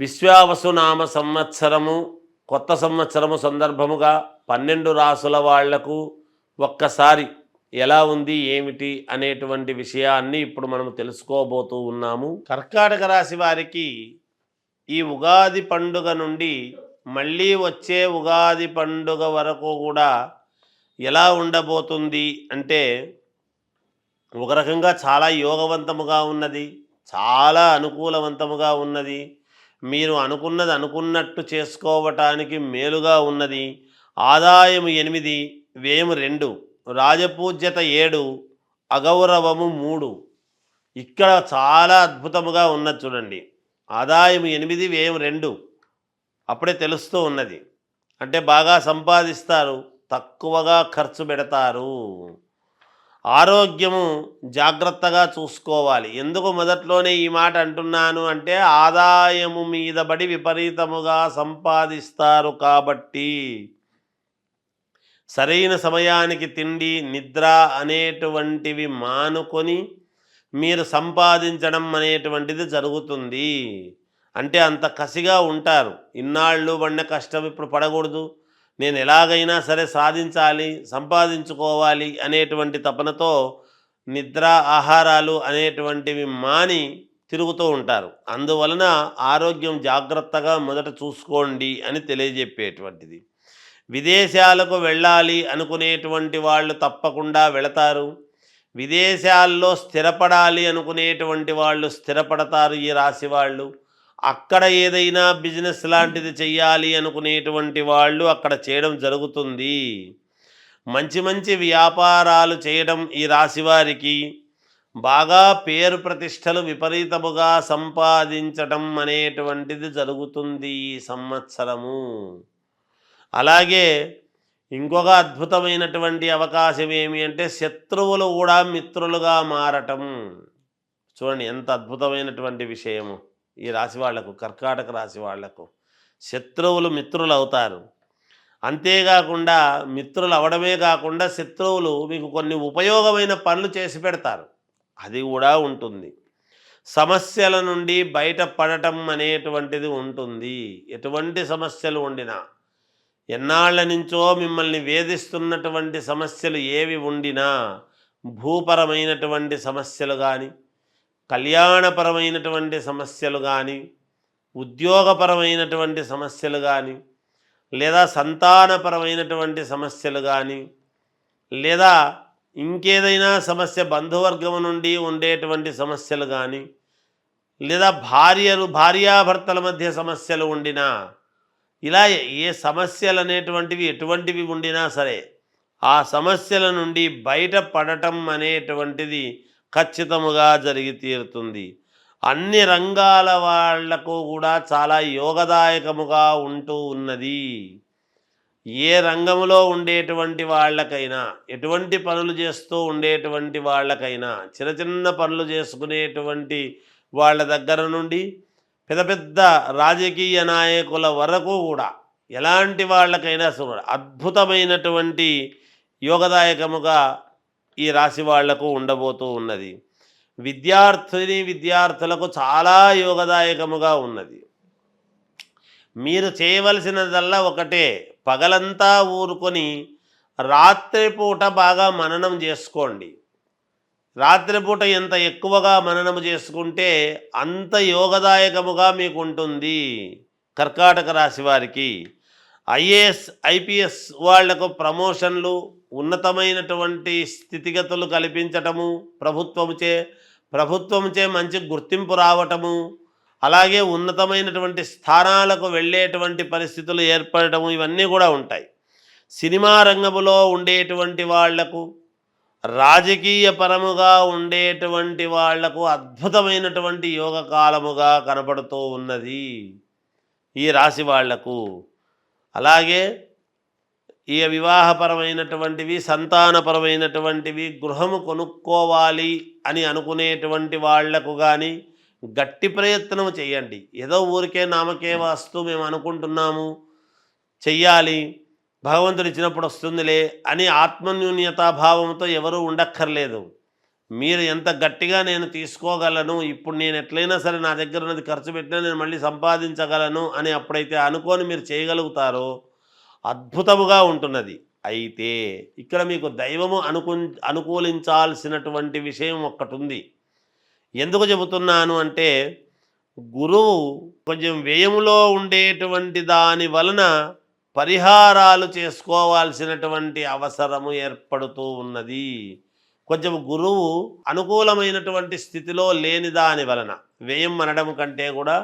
విశ్వావసునామ సంవత్సరము కొత్త సంవత్సరము సందర్భముగా పన్నెండు రాసుల వాళ్ళకు ఒక్కసారి ఎలా ఉంది ఏమిటి అనేటువంటి విషయాన్ని ఇప్పుడు మనం తెలుసుకోబోతూ ఉన్నాము. కర్కాటక రాశి వారికి ఈ ఉగాది పండుగ నుండి మళ్ళీ వచ్చే ఉగాది పండుగ వరకు కూడా ఎలా ఉండబోతుంది అంటే ఒక రకంగా చాలా యోగవంతముగా ఉన్నది చాలా అనుకూలవంతముగా ఉన్నది. మీరు అనుకున్నది అనుకున్నట్టు చేసుకోవటానికి మేలుగా ఉన్నది ఆదాయం ఎనిమిది వ్యయం రెండు రాజపూజ్యత ఏడు అగౌరవము మూడు. ఇక్కడ చాలా అద్భుతముగా ఉన్నది చూడండి. ఆదాయం ఎనిమిది వ్యయం రెండు. అప్పుడే తెలుస్తూ ఉన్నది. అంటే బాగా సంపాదిస్తారు తక్కువగా ఖర్చు పెడతారు. ఆరోగ్యము జాగ్రత్తగా చూసుకోవాలి. ఎందుకు మొదట్లోనే ఈ మాట అంటున్నాను అంటే ఆదాయము మీద బడి విపరీతముగా సంపాదిస్తారు కాబట్టి. సరైన సమయానికి తిండి నిద్ర అనేటువంటివి మానుకొని మీరు సంపాదించడం అనేటువంటిది జరుగుతుంది. అంటే అంత కసిగా ఉంటారు. ఇన్నాళ్ళు పడిన కష్టం ఇప్పుడు పడకూడదు. నేను ఎలాగైనా సరే సాధించాలి సంపాదించుకోవాలి అనేటువంటి తపనతో నిద్ర ఆహారాలు అనేటువంటివి మాని తిరుగుతూ ఉంటారు. అందువలన ఆరోగ్యం జాగ్రత్తగా మొదట చూసుకోండి అని తెలియజెప్పేటువంటిది. విదేశాలకు వెళ్ళాలి అనుకునేటువంటి వాళ్ళు తప్పకుండా వెళతారు. విదేశాల్లో స్థిరపడాలి అనుకునేటువంటి వాళ్ళు స్థిరపడతారు ఈ రాశి వాళ్ళు. అక్కడ ఏదైనా బిజినెస్ లాంటిది చెయ్యాలి అనుకునేటువంటి వాళ్ళు అక్కడ చేయడం జరుగుతుంది. మంచి మంచి వ్యాపారాలు చేయడం ఈ రాశి వారికి బాగా పేరు ప్రతిష్టలు విపరీతముగా సంపాదించటం అనేటువంటిది జరుగుతుంది ఈ సంవత్సరము. అలాగే ఇంకొక అద్భుతమైనటువంటి అవకాశం ఏమి అంటే శత్రువులు కూడా మిత్రులుగా మారటం. చూడండి ఎంత అద్భుతమైనటువంటి విషయము. ఈ రాశి వాళ్ళకు కర్కాటక రాశి వాళ్ళకు శత్రువులు మిత్రులు అవుతారు అంతేకాకుండా మిత్రులు అవడమే కాకుండా శత్రువులు మీకు కొన్ని ఉపయోగమైన పనులు చేసి పెడతారు. అది కూడా ఉంటుంది. సమస్యల నుండి బయటపడటం అనేటువంటిది ఉంటుంది. ఎటువంటి సమస్యలు ఉండినా ఎన్నాళ్ళ నుంచో మిమ్మల్ని వేధిస్తున్నటువంటి సమస్యలు ఏవి ఉండినా భూపరమైనటువంటి సమస్యలు కానీ కళ్యాణపరమైనటువంటి సమస్యలు కానీ ఉద్యోగపరమైనటువంటి సమస్యలు కానీ లేదా సంతానపరమైనటువంటి సమస్యలు కానీ లేదా ఇంకేదైనా సమస్య బంధువర్గం నుండి ఉండేటువంటి సమస్యలు కానీ లేదా భార్యలు భార్యాభర్తల మధ్య సమస్యలు ఉండినా ఇలా ఏ సమస్యలు అనేటువంటివి ఎటువంటివి ఉండినా సరే ఆ సమస్యల నుండి బయటపడటం అనేటువంటిది ఖచ్చితముగా జరిగి తీరుతుంది. అన్ని రంగాల వాళ్ళకు కూడా చాలా యోగదాయకముగా ఉంటూ ఉన్నది. ఏ రంగంలో ఉండేటువంటి వాళ్ళకైనా ఎటువంటి పనులు చేస్తూ ఉండేటువంటి వాళ్ళకైనా చిన్న చిన్న పనులు చేసుకునేటువంటి వాళ్ళ దగ్గర నుండి పెద్ద పెద్ద రాజకీయ నాయకుల వరకు కూడా ఎలాంటి వాళ్ళకైనా అద్భుతమైనటువంటి యోగదాయకముగా ఈ రాశి వాళ్ళకు ఉండబోతూ ఉన్నది. విద్యార్థిని విద్యార్థులకు చాలా యోగదాయకముగా ఉన్నది. మీరు చేయవలసినదల్లా ఒకటే పగలంతా ఊరుకొని రాత్రిపూట బాగా మననం చేసుకోండి. రాత్రిపూట ఎంత ఎక్కువగా మననము చేసుకుంటే అంత యోగదాయకముగా మీకు ఉంటుంది కర్కాటక రాశి వారికి. ఐఏఎస్ ఐపీఎస్ వాళ్ళకు ప్రమోషన్లు ఉన్నతమైనటువంటి స్థితిగతులు కల్పించటము ప్రభుత్వముచే ప్రభుత్వముచే మంచి గుర్తింపు రావటము అలాగే ఉన్నతమైనటువంటి స్థానాలకు వెళ్ళేటువంటి పరిస్థితులు ఏర్పడటము ఇవన్నీ కూడా ఉంటాయి. సినిమా రంగములో ఉండేటువంటి వాళ్ళకు రాజకీయ పరముగా ఉండేటువంటి వాళ్ళకు అద్భుతమైనటువంటి యోగ కాలముగా కనపడుతూ ఉన్నది ఈ రాశి వాళ్ళకు. అలాగే ఈ వివాహపరమైనటువంటివి సంతానపరమైనటువంటివి గృహము కొనుక్కోవాలి అని అనుకునేటువంటి వాళ్ళకు కానీ గట్టి ప్రయత్నం చేయండి. ఏదో ఊరికే నామకే వస్తూ మేము అనుకుంటున్నాము చెయ్యాలి భగవంతుడు ఇచ్చినప్పుడు వస్తుందిలే అని ఆత్మన్యూన్యతాభావంతో ఎవరూ ఉండక్కర్లేదు. మీరు ఎంత గట్టిగా నేను తీసుకోగలను ఇప్పుడు నేను ఎట్లయినా సరే నా దగ్గర ఉన్నది ఖర్చు పెట్టినా నేను మళ్ళీ సంపాదించగలను అని అప్పుడైతే అనుకొని మీరు చేయగలుగుతారో అద్భుతముగా ఉంటున్నది. అయితే ఇక్కడ మీకు దైవము అనుకు అనుకూలించాల్సినటువంటి విషయం ఒక్కటి ఉంది ఎందుకు చెబుతున్నాను అంటే గురువు కొంచెం వ్యయములో ఉండేటువంటి దాని వలన పరిహారాలు చేసుకోవాల్సినటువంటి అవసరము ఏర్పడుతూ ఉన్నది. కొంచెం గురువు అనుకూలమైనటువంటి స్థితిలో లేని దాని వలన వ్యయం అనడం కంటే కూడా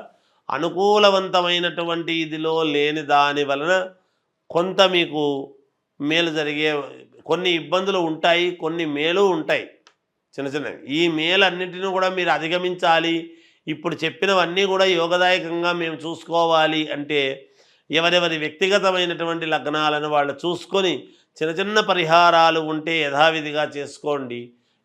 అనుకూలవంతమైనటువంటి ఇదిలో లేని దాని వలన కొంత మీకు మేలు జరిగే కొన్ని ఇబ్బందులు ఉంటాయి కొన్ని మేలు ఉంటాయి. చిన్న చిన్నవి ఈ మేలన్నింటినీ కూడా మీరు అధిగమించాలి. ఇప్పుడు చెప్పినవన్నీ కూడా యోగదాయకంగా మేము చూసుకోవాలి అంటే ఎవరెవరి వ్యక్తిగతమైనటువంటి లగ్నాలను వాళ్ళు చూసుకొని చిన్న చిన్న పరిహారాలు ఉంటే యథావిధిగా చేసుకోండి.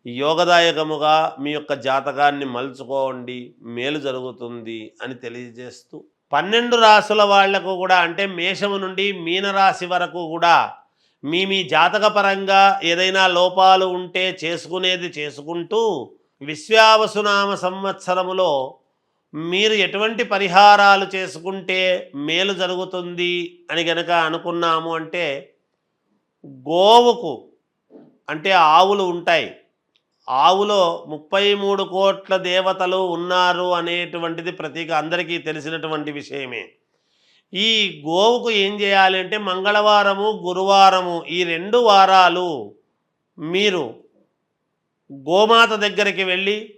యోగదాయకముగా మీ యొక్క జాతకాన్ని మలుచుకోండి. మేలు జరుగుతుంది అని తెలియజేస్తూ పన్నెండు రాసుల వాళ్ళకు కూడా అంటే మేషము నుండి మీనరాశి వరకు కూడా మీ మీ జాతకపరంగా ఏదైనా లోపాలు ఉంటే చేసుకునేది చేసుకుంటూ విశ్వావసునామ సంవత్సరములో మీరు ఎటువంటి పరిహారాలు చేసుకుంటే మేలు జరుగుతుంది అని గనక అనుకున్నాము అంటే గోవుకు అంటే ఆవులు ఉంటాయి. ఆవులో ముప్పై మూడు కోట్ల దేవతలు ఉన్నారు అనేటువంటిది ప్రతీక అందరికీ తెలిసినటువంటి విషయమే. ఈ గోవుకు ఏం చేయాలి అంటే మంగళవారము గురువారము ఈ రెండు వారాలు మీరు గోమాత దగ్గరికి వెళ్ళి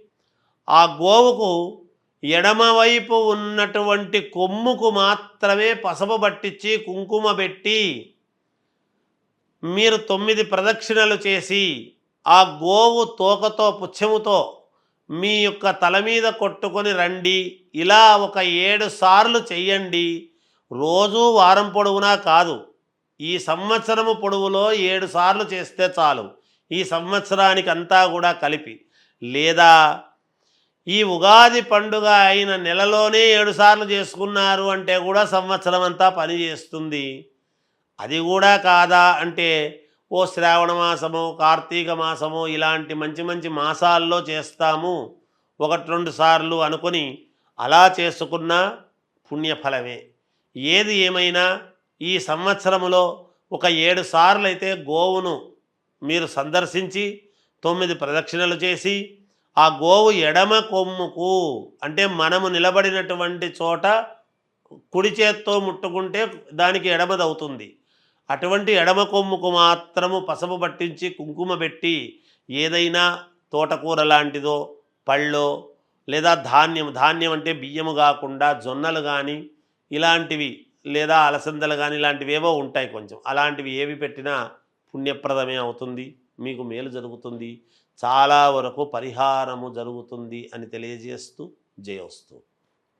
ఆ గోవుకు ఎడమవైపు ఉన్నటువంటి కొమ్ముకు మాత్రమే పసుపు పట్టించి కుంకుమ పెట్టి మీరు తొమ్మిది ప్రదక్షిణలు చేసి ఆ గోవు తోకతో పుచ్చముతో మీ యొక్క తల మీద కొట్టుకొని రండి. ఇలా ఒక ఏడు సార్లు చెయ్యండి. రోజు వారం పొడవునా కాదు. ఈ సంవత్సరము పొడవులో ఏడు సార్లు చేస్తే చాలు. ఈ సంవత్సరానికి అంతా కూడా కలిపి. లేదా ఈ ఉగాది పండుగ అయిన నెలలోనే ఏడుసార్లు చేసుకున్నారు అంటే కూడా సంవత్సరం అంతా పనిచేస్తుంది అది కూడా కాదా అంటే ఓ శ్రావణ మాసము కార్తీక మాసము ఇలాంటి మంచి మంచి మాసాల్లో చేస్తాము. ఒకటి రెండు సార్లు అనుకొని అలా చేసుకున్న పుణ్యఫలమే. ఏది ఏమైనా ఈ సంవత్సరములో ఒక ఏడు సార్లు అయితే గోవును మీరు సందర్శించి తొమ్మిది ప్రదక్షిణలు చేసి ఆ గోవు ఎడమ కొమ్ముకు అంటే మనము నిలబడినటువంటి చోట కుడి చేత్తో ముట్టుకుంటే దానికి ఎడమదవుతుంది అటువంటి ఎడమ కొమ్ముకు మాత్రము పసుపు పట్టించి కుంకుమ పెట్టి ఏదైనా తోటకూర లాంటిదో పళ్ళో లేదా ధాన్యం ధాన్యం అంటే బియ్యము కాకుండా జొన్నలు కానీ ఇలాంటివి లేదా అలసందలు కానీ ఇలాంటివి ఏవో ఉంటాయి కొంచెం. అలాంటివి ఏవి పెట్టినా పుణ్యప్రదమే అవుతుంది మీకు మేలు జరుగుతుంది చాలా వరకు పరిహారము జరుగుతుంది అని తెలియజేస్తూ జయోస్తూ.